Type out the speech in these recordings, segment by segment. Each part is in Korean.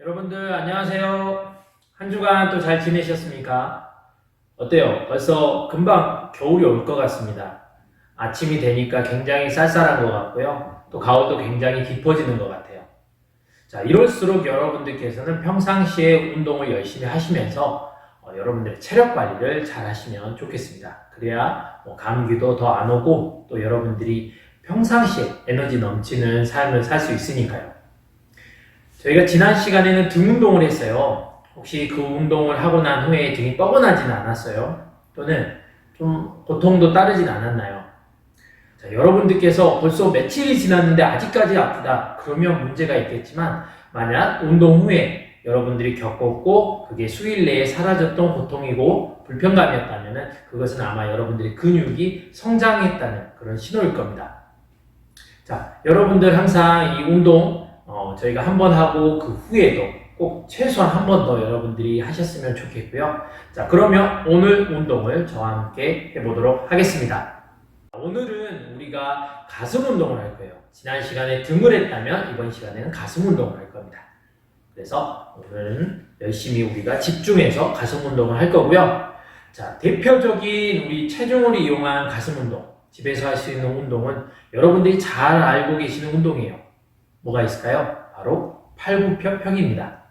여러분들 안녕하세요. 한 주간 또 잘 지내셨습니까? 어때요? 벌써 금방 겨울이 올 것 같습니다. 아침이 되니까 굉장히 쌀쌀한 것 같고요. 또 가을도 굉장히 깊어지는 것 같아요. 자, 이럴수록 여러분들께서는 평상시에 운동을 열심히 하시면서 어, 여러분들의 체력 관리를 잘 하시면 좋겠습니다. 그래야 뭐 감기도 더 안 오고 또 여러분들이 평상시에 에너지 넘치는 삶을 살 수 있으니까요. 저희가 지난 시간에는 등 운동을 했어요. 혹시 그 운동을 하고 난 후에 등이 뻐근하지는 않았어요? 또는 좀 고통도 따르진 않았나요? 자, 여러분들께서 벌써 며칠이 지났는데 아직까지 아프다. 그러면 문제가 있겠지만, 만약 운동 후에 여러분들이 겪었고, 그게 수일 내에 사라졌던 고통이고, 불편감이었다면, 그것은 아마 여러분들의 근육이 성장했다는 그런 신호일 겁니다. 자, 여러분들 항상 이 운동, 어, 저희가 한 번 하고 그 후에도 꼭 최소한 한 번 더 여러분들이 하셨으면 좋겠고요. 자, 그러면 오늘 운동을 저와 함께 해보도록 하겠습니다. 오늘은 우리가 가슴 운동을 할 거예요. 지난 시간에 등을 했다면 이번 시간에는 가슴 운동을 할 겁니다. 그래서 오늘은 열심히 우리가 집중해서 가슴 운동을 할 거고요. 자, 대표적인 우리 체중을 이용한 가슴 운동, 집에서 할 수 있는 운동은 여러분들이 잘 알고 계시는 운동이에요. 뭐가 있을까요? 바로 팔굽혀펴기입니다.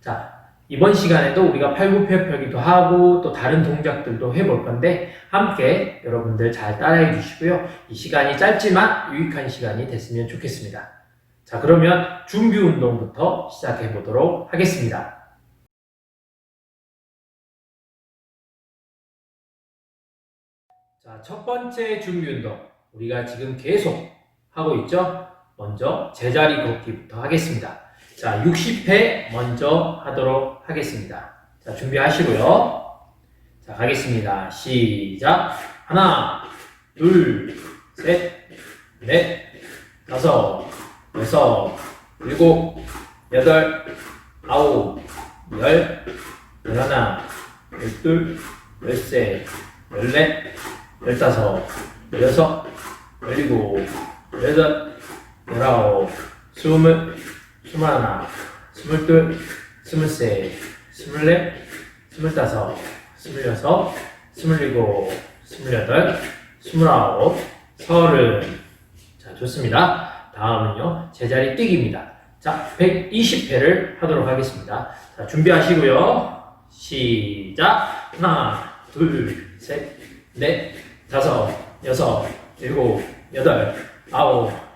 자, 이번 시간에도 우리가 팔굽혀펴기도 하고 또 다른 동작들도 해볼 건데 함께 여러분들 잘 따라해 주시고요. 이 시간이 짧지만 유익한 시간이 됐으면 좋겠습니다. 자, 그러면 준비 운동부터 시작해 보도록 하겠습니다. 자, 첫 번째 준비 운동. 우리가 지금 계속 하고 있죠? 먼저 제자리 걷기부터 하겠습니다. 자, 60회 먼저 하도록 하겠습니다. 자, 준비하시고요. 자, 가겠습니다. 시작. 하나, 둘, 셋, 넷, 다섯, 여섯, 일곱, 여덟, 아홉, 열, 열하나, 열둘, 열세, 열넷, 열다섯, 열여섯, 열일곱, 열여덟, 열아홉, 스물, 스물하나, 스물둘, 스물세, 스물넷, 스물다섯, 스물여섯, 스물일곱, 스물여덟, 스물아홉, 서른. 자, 좋습니다. 다음은요, 제자리 뛰기입니다. 자, 120회를 하도록 하겠습니다. 자, 준비하시고요. 시작. 하나, 둘, 셋, 넷, 다섯, 여섯, 일곱, 여덟, 아홉,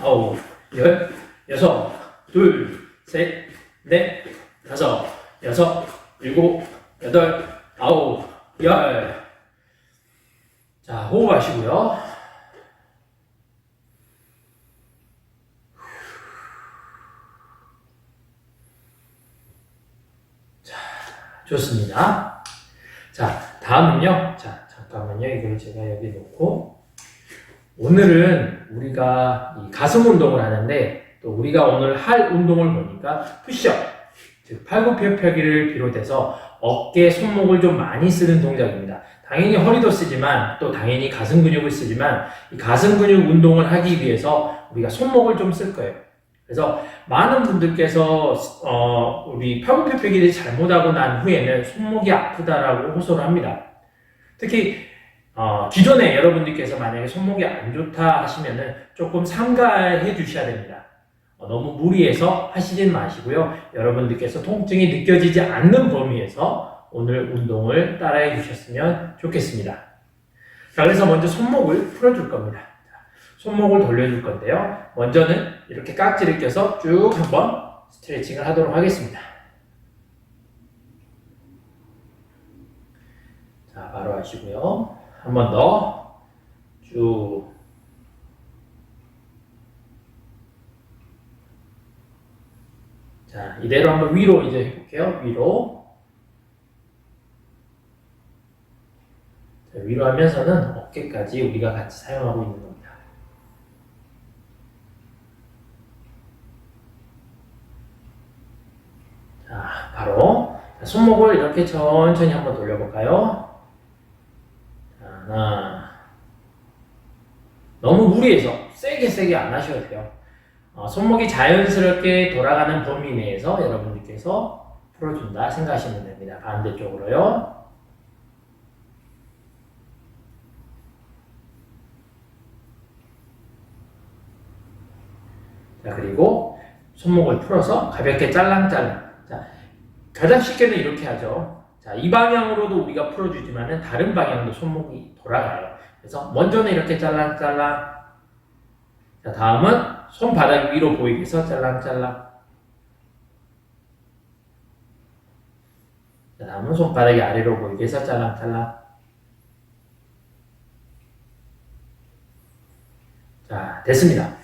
아홉, 열, 여섯, 둘, 셋, 넷, 다섯, 여섯, 일곱, 여덟, 아홉, 열. 자, 호흡하시고요. 자, 좋습니다. 자, 다음은요. 자, 잠깐만요. 이걸 제가 여기 놓고. 오늘은 우리가 이 가슴 운동을 하는데 또 우리가 오늘 할 운동을 보니까 푸시업, 즉 팔굽혀펴기를 비롯해서 어깨, 손목을 좀 많이 쓰는 동작입니다. 당연히 허리도 쓰지만 또 당연히 가슴 근육을 쓰지만 이 가슴 근육 운동을 하기 위해서 우리가 손목을 좀 쓸 거예요. 그래서 많은 분들께서 어, 우리 팔굽혀펴기를 잘못하고 난 후에는 손목이 아프다라고 호소를 합니다. 특히 어, 기존에 여러분들께서 만약에 손목이 안 좋다 하시면은 조금 삼가해 주셔야 됩니다. 어, 너무 무리해서 하시진 마시고요. 여러분들께서 통증이 느껴지지 않는 범위에서 오늘 운동을 따라해 주셨으면 좋겠습니다. 자, 그래서 먼저 손목을 풀어줄 겁니다. 자, 손목을 돌려줄 건데요. 먼저는 이렇게 깍지를 껴서 쭉 한번 스트레칭을 하도록 하겠습니다. 자, 바로 하시고요. 한 번 더. 쭉. 자, 이대로 한번 위로 이제 해볼게요. 위로. 자, 위로 하면서는 어깨까지 우리가 같이 사용하고 있는 겁니다. 자, 바로 자, 손목을 이렇게 천천히 한번 돌려볼까요? 자, 하나. 너무 무리해서 세게 세게 안 하셔도 돼요. 어, 손목이 자연스럽게 돌아가는 범위 내에서 여러분들께서 풀어준다 생각하시면 됩니다. 반대쪽으로요. 자, 그리고 손목을 풀어서 가볍게 짤랑짤랑. 자, 가장 쉽게는 이렇게 하죠. 자, 이 방향으로도 우리가 풀어주지만은 다른 방향도 손목이 돌아가요. 그래서 먼저는 이렇게 짤랑짤랑. 자, 다음은 손바닥 위로 보이게 해서 짤랑짤랑. 자, 다음은 손바닥이 아래로 보이게 해서 짤랑짤랑. 자, 됐습니다.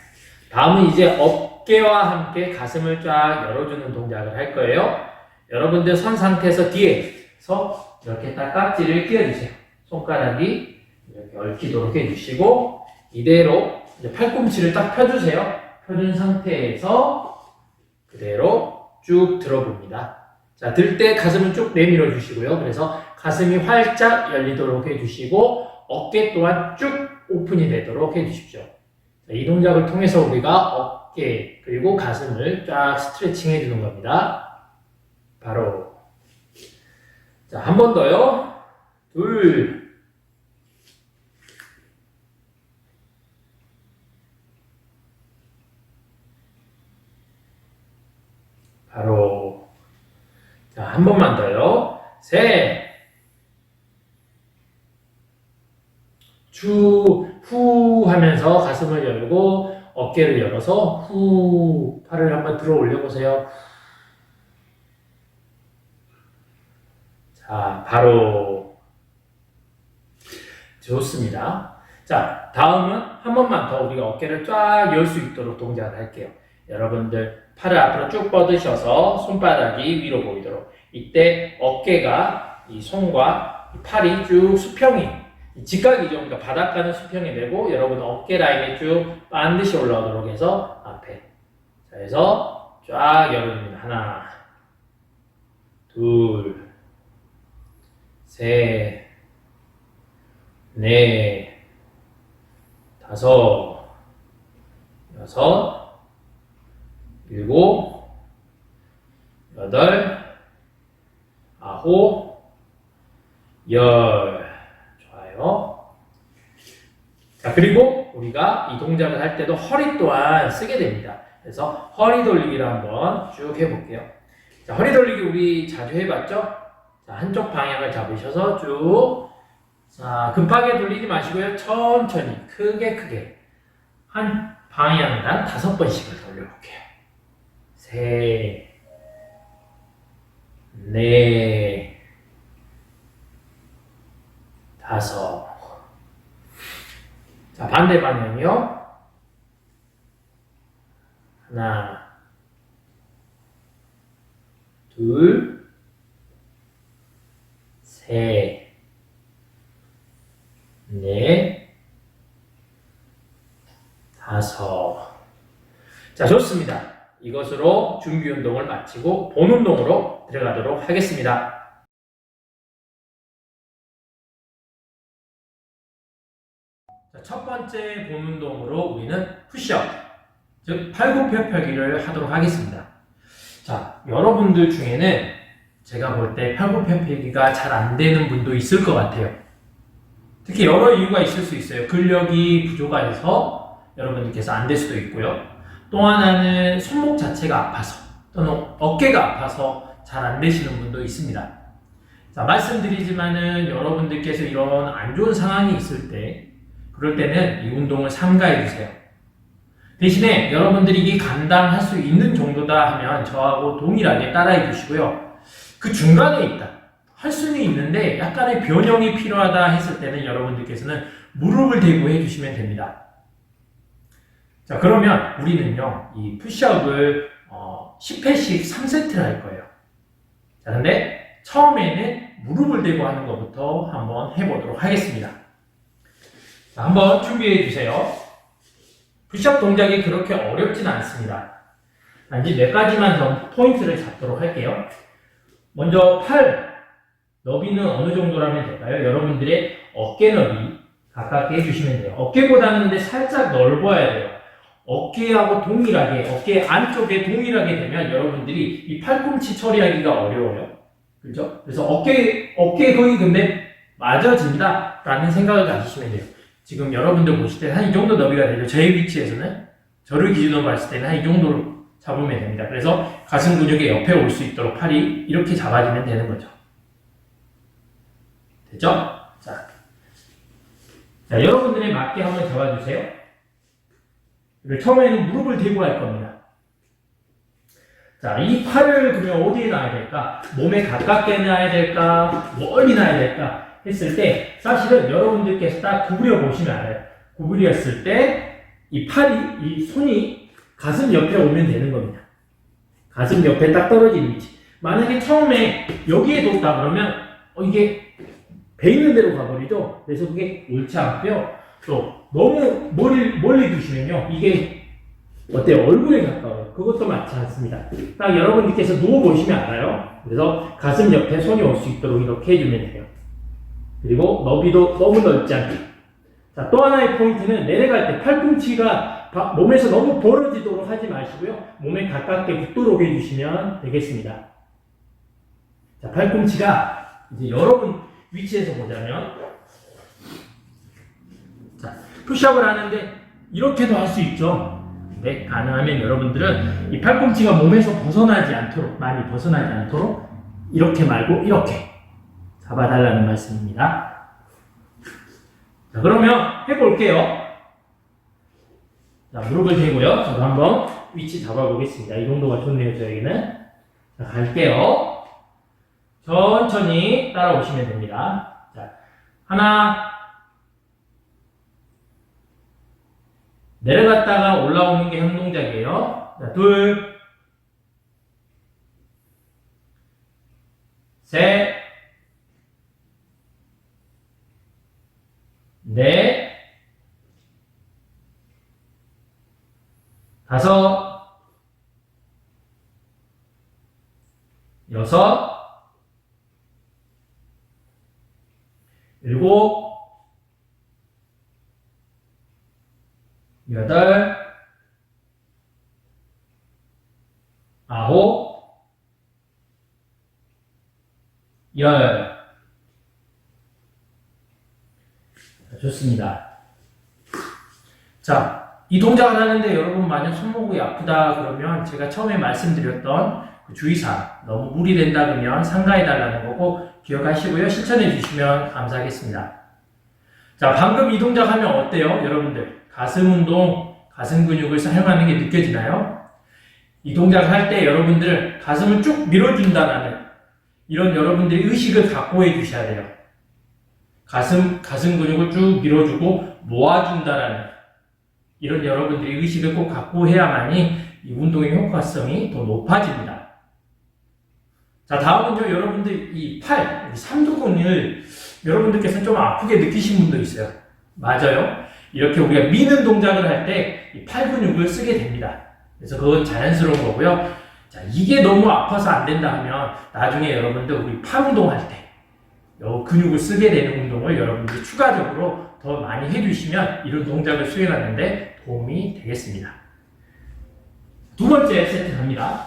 다음은 이제 어깨와 함께 가슴을 쫙 열어주는 동작을 할 거예요. 여러분들 선 상태에서 뒤에 서 이렇게 딱 깍지를 끼워주세요. 손가락이 이렇게 얽히도록 해주시고 이대로 이제 팔꿈치를 딱 펴주세요. 펴준 상태에서 그대로 쭉 들어봅니다. 자, 들 때 가슴을 쭉 내밀어 주시고요. 그래서 가슴이 활짝 열리도록 해주시고 어깨 또한 쭉 오픈이 되도록 해주십시오. 자, 이 동작을 통해서 우리가 어깨 그리고 가슴을 쫙 스트레칭 해주는 겁니다. 바로 자, 한 번 더요. 둘, 바로 자, 한 번만 더요. 셋. 주, 후 하면서 가슴을 열고 어깨를 열어서 후 팔을 한번 들어 올려 보세요. 자, 바로 좋습니다. 자, 다음은 한 번만 더 우리가 어깨를 쫙 열 수 있도록 동작을 할게요. 여러분들 팔을 앞으로 쭉 뻗으셔서 손바닥이 위로 보이도록 이때 어깨가 이 손과 이 팔이 쭉 수평이 이 직각이죠. 그러니까 바닥과는 수평이 되고 여러분 어깨 라인이 쭉 반드시 올라오도록 해서 앞에 자 해서 쫙 열어줍니다. 하나 둘 셋, 넷, 다섯, 여섯, 일곱, 여덟, 아홉, 열. 좋아요. 자, 그리고 우리가 이 동작을 할 때도 허리 또한 쓰게 됩니다. 그래서 허리 돌리기를 한번 쭉 해볼게요. 자, 허리 돌리기 우리 자주 해봤죠? 자, 한쪽 방향을 잡으셔서 쭉. 자, 급하게 돌리지 마시고요. 천천히, 크게, 크게. 한 방향당 다섯 번씩을 돌려볼게요. 셋, 넷, 다섯. 자, 반대 방향이요. 하나, 둘, 셋, 넷, 다섯. 자, 좋습니다. 이것으로 준비 운동을 마치고 본 운동으로 들어가도록 하겠습니다. 자, 첫 번째 본 운동으로 우리는 푸시업, 즉 팔굽혀펴기를 하도록 하겠습니다. 자, 여러분들 중에는 제가 볼때 팔굽혀펴기가 잘 안 되는 분도 있을 것 같아요. 특히 여러 이유가 있을 수 있어요. 근력이 부족해서 여러분들께서 안 될 수도 있고요. 또 하나는 손목 자체가 아파서 또는 어깨가 아파서 잘 안 되시는 분도 있습니다. 자, 말씀드리지만은 여러분들께서 이런 안 좋은 상황이 있을 때 그럴 때는 이 운동을 삼가해 주세요. 대신에 여러분들이 감당할 수 있는 정도다 하면 저하고 동일하게 따라해 주시고요. 그 중간에 있다. 할 수는 있는데 약간의 변형이 필요하다 했을 때는 여러분들께서는 무릎을 대고 해주시면 됩니다. 자, 그러면 우리는요, 이 푸시업을 어, 10회씩 3세트를 할 거예요. 자, 근데 처음에는 무릎을 대고 하는 것부터 한번 해보도록 하겠습니다. 자, 한번 준비해 주세요. 푸시업 동작이 그렇게 어렵진 않습니다. 단지 몇 가지만 더 포인트를 잡도록 할게요. 먼저 팔 너비는 어느 정도라면 될까요? 여러분들의 어깨 너비 가깝게 해주시면 돼요. 어깨보다는 근데 살짝 넓어야 돼요. 어깨하고 동일하게, 어깨 안쪽에 동일하게 되면 여러분들이 이 팔꿈치 처리하기가 어려워요. 그죠? 그래서 어깨, 어깨 거의 근데 맞아진다 라는 생각을 가지시면 돼요. 지금 여러분들 보실 때한이 정도 너비가 되죠. 제 위치에서는 저를 기준으로 봤을 때는 한 이 정도로 잡으면 됩니다. 그래서 가슴 근육의 옆에 올 수 있도록 팔이 이렇게 잡아지면 되는 거죠. 됐죠? 자, 자 여러분들에 맞게 한번 잡아주세요. 처음에는 무릎을 대고 할 겁니다. 자, 이 팔을 그러면 어디에 놔야 될까? 몸에 가깝게 놔야 될까? 멀리 놔야 될까? 했을 때 사실은 여러분들께서 딱 구부려 보시면 알아요. 구부렸을 때 이 팔이, 이 손이 가슴 옆에 오면 되는 겁니다. 가슴 옆에 딱 떨어지는 위치. 만약에 처음에 여기에 뒀다 그러면 어, 이게 배 있는 대로 가버리죠. 그래서 그게 옳지 않고요. 또 너무 멀리 멀리 두시면요, 이게 어때요? 얼굴에 가까워요. 그것도 맞지 않습니다. 딱 여러분들께서 누워 보시면 알아요. 그래서 가슴 옆에 손이 올 수 있도록 이렇게 해주면 돼요. 그리고 너비도 너무 넓지 않게. 자, 또 하나의 포인트는 내려갈 때 팔꿈치가 바- 몸에서 너무 벌어지도록 하지 마시고요. 몸에 가깝게 붙도록 해주시면 되겠습니다. 자, 팔꿈치가 이제 여러분 위치에서 보자면 자, 푸시업을 하는데 이렇게도 할 수 있죠. 네, 가능하면 여러분들은 이 팔꿈치가 몸에서 벗어나지 않도록 많이 벗어나지 않도록 이렇게 말고 이렇게 잡아달라는 말씀입니다. 자, 그러면 해볼게요. 자, 무릎을 대고요. 저도 한번 위치 잡아보겠습니다. 이 정도가 좋네요, 저에게는. 자, 갈게요. 천천히 따라오시면 됩니다. 자, 하나, 내려갔다가 올라오는 게한 동작이에요. 자, 둘, 셋, 넷, 다섯, 여섯, 일곱, 여덟, 아홉, 열. 자, 좋습니다. 자, 이 동작을 하는데 여러분 만약 손목이 아프다 그러면 제가 처음에 말씀드렸던 그 주의사항 너무 무리된다 그러면 상가해 달라는 거고 기억하시고요. 실천해 주시면 감사하겠습니다. 자, 방금 이 동작 하면 어때요? 여러분들 가슴 운동, 가슴 근육을 사용하는 게 느껴지나요? 이 동작을 할때 여러분들 가슴을 쭉 밀어준다라는 이런 여러분들의 의식을 갖고 해 주셔야 돼요. 가슴, 가슴 근육을 쭉 밀어주고 모아준다라는 이런 여러분들의 의식을 꼭 갖고 해야만이 이 운동의 효과성이 더 높아집니다. 자, 다음은요, 여러분들 이 팔, 이 삼두근을 여러분들께서 좀 아프게 느끼신 분도 있어요. 맞아요. 이렇게 우리가 미는 동작을 할 때 이 팔 근육을 쓰게 됩니다. 그래서 그건 자연스러운 거고요. 자, 이게 너무 아파서 안 된다 하면 나중에 여러분들 우리 팔 운동할 때요 근육을 쓰게 되는 운동을 여러분들이 추가적으로 더 많이 해주시면 이런 동작을 수행하는데 도움이 되겠습니다. 두 번째 세트 갑니다.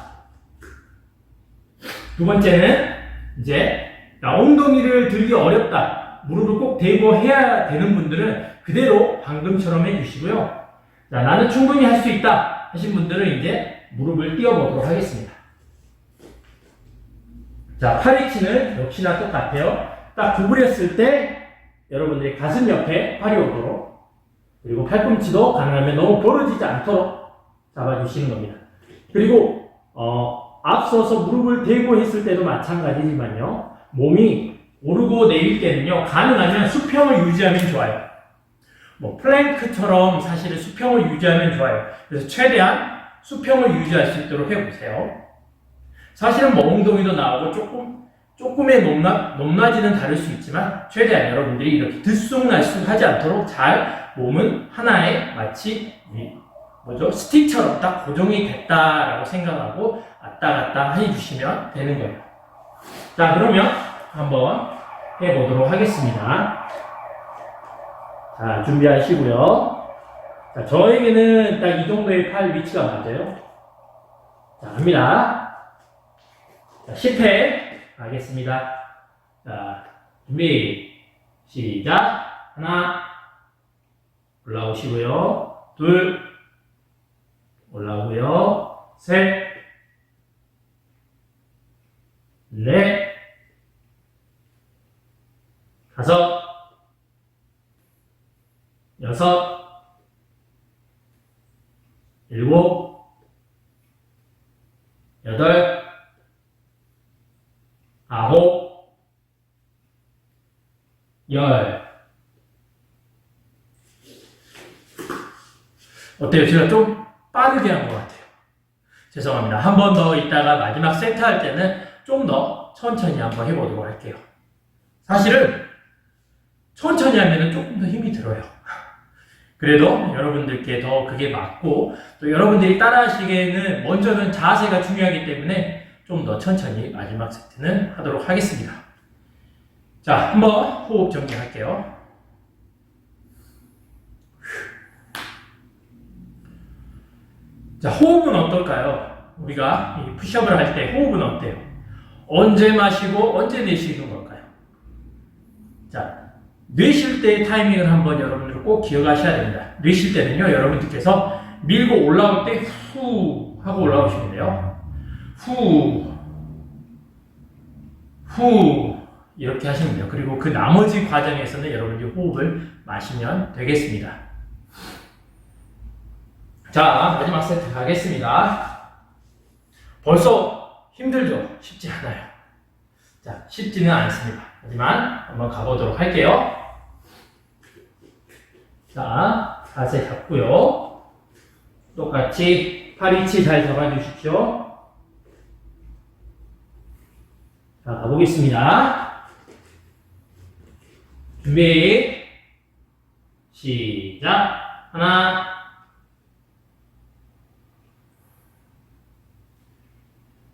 두 번째는 이제 나 엉덩이를 들기 어렵다. 무릎을 꼭 대고 해야 되는 분들은 그대로 방금처럼 해주시고요. 자, 나는 충분히 할 수 있다 하신 분들은 이제 무릎을 띄워보도록 하겠습니다. 자, 팔 위치는 역시나 똑같아요. 딱 구부렸을 때 여러분들이 가슴 옆에 팔이 오도록 그리고 팔꿈치도 가능하면 너무 벌어지지 않도록 잡아주시는 겁니다. 그리고 어, 앞서서 무릎을 대고 했을 때도 마찬가지지만요. 몸이 오르고 내릴 때는요. 가능하면 수평을 유지하면 좋아요. 뭐 플랭크처럼 사실은 수평을 유지하면 좋아요. 그래서 최대한 수평을 유지할 수 있도록 해보세요. 사실은 멍웅동이도 나오고 조금 조금의 높낮, 높낮이는 다를 수 있지만 최대한 여러분들이 이렇게 들쑥날쑥하지 않도록 잘 몸은 하나에 마치 이 뭐죠 스틱처럼 딱 고정이 됐다라고 생각하고 왔다 갔다 해주시면 되는 거예요. 자 그러면 한번 해보도록 하겠습니다. 자 준비하시고요. 자 저에게는 딱 이 정도의 팔 위치가 맞아요. 자 갑니다. 자 10회 가겠습니다. 자, 준비, 시작. 하나, 올라오시고요. 둘, 올라오고요. 셋, 넷, 다섯, 여섯, 일곱, 여덟, 아홉, 열. 어때요? 제가 좀 빠르게 한 것 같아요. 죄송합니다. 한 번더 이따가 마지막 세트 할 때는 좀 더 천천히 한번 해보도록 할게요. 사실은 천천히 하면 조금 더 힘이 들어요. 그래도 여러분들께 더 그게 맞고 또 여러분들이 따라 하시기에는 먼저는 자세가 중요하기 때문에 좀 더 천천히 마지막 세트는 하도록 하겠습니다. 자, 한번 호흡 정리할게요. 자, 호흡은 어떨까요? 우리가 이 푸시업을 할 때 호흡은 어때요? 언제 마시고 언제 내쉬는 걸까요? 자, 내쉴 때의 타이밍을 한번 여러분들 꼭 기억하셔야 됩니다. 내쉴 때는요, 여러분들께서 밀고 올라올 때 후 하고 올라오시면 돼요. 후, 후, 이렇게 하시면 돼요. 그리고 그 나머지 과정에서는 여러분들이 호흡을 마시면 되겠습니다. 자, 마지막 세트 가겠습니다. 벌써 힘들죠? 쉽지 않아요. 자, 쉽지는 않습니다. 하지만 한번 가보도록 할게요. 자, 자세 잡고요. 똑같이 팔 위치 잘 잡아주십시오. 자, 가보겠습니다. 준비, 시작. 하나,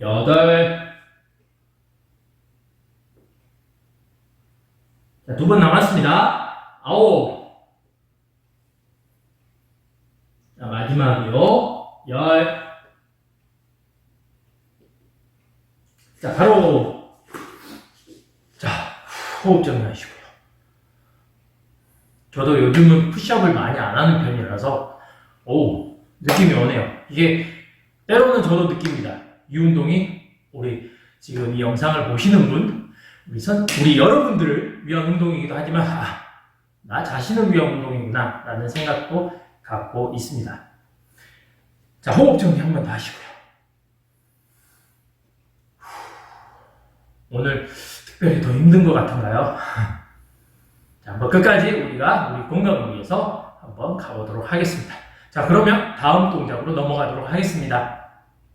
여덟, 자, 두 번 남았습니다. 아홉, 자, 마지막이요. 열. 자, 바로. 자, 호흡 정리하시고요. 저도 요즘은 푸시업을 많이 안 하는 편이라서, 오, 느낌이 오네요. 이게, 때로는 저도 느낍니다. 이 운동이, 우리 지금 이 영상을 보시는 분, 우리 선, 우리 여러분들을 위한 운동이기도 하지만, 아, 나 자신을 위한 운동이구나, 라는 생각도 갖고 있습니다. 자, 호흡 정리 한 번 더 하시고요. 오늘 특별히 더 힘든 것 같은가요? 자, 한번 끝까지 우리가 우리 건강을 위해서 한번 가보도록 하겠습니다. 자, 그러면 다음 동작으로 넘어가도록 하겠습니다.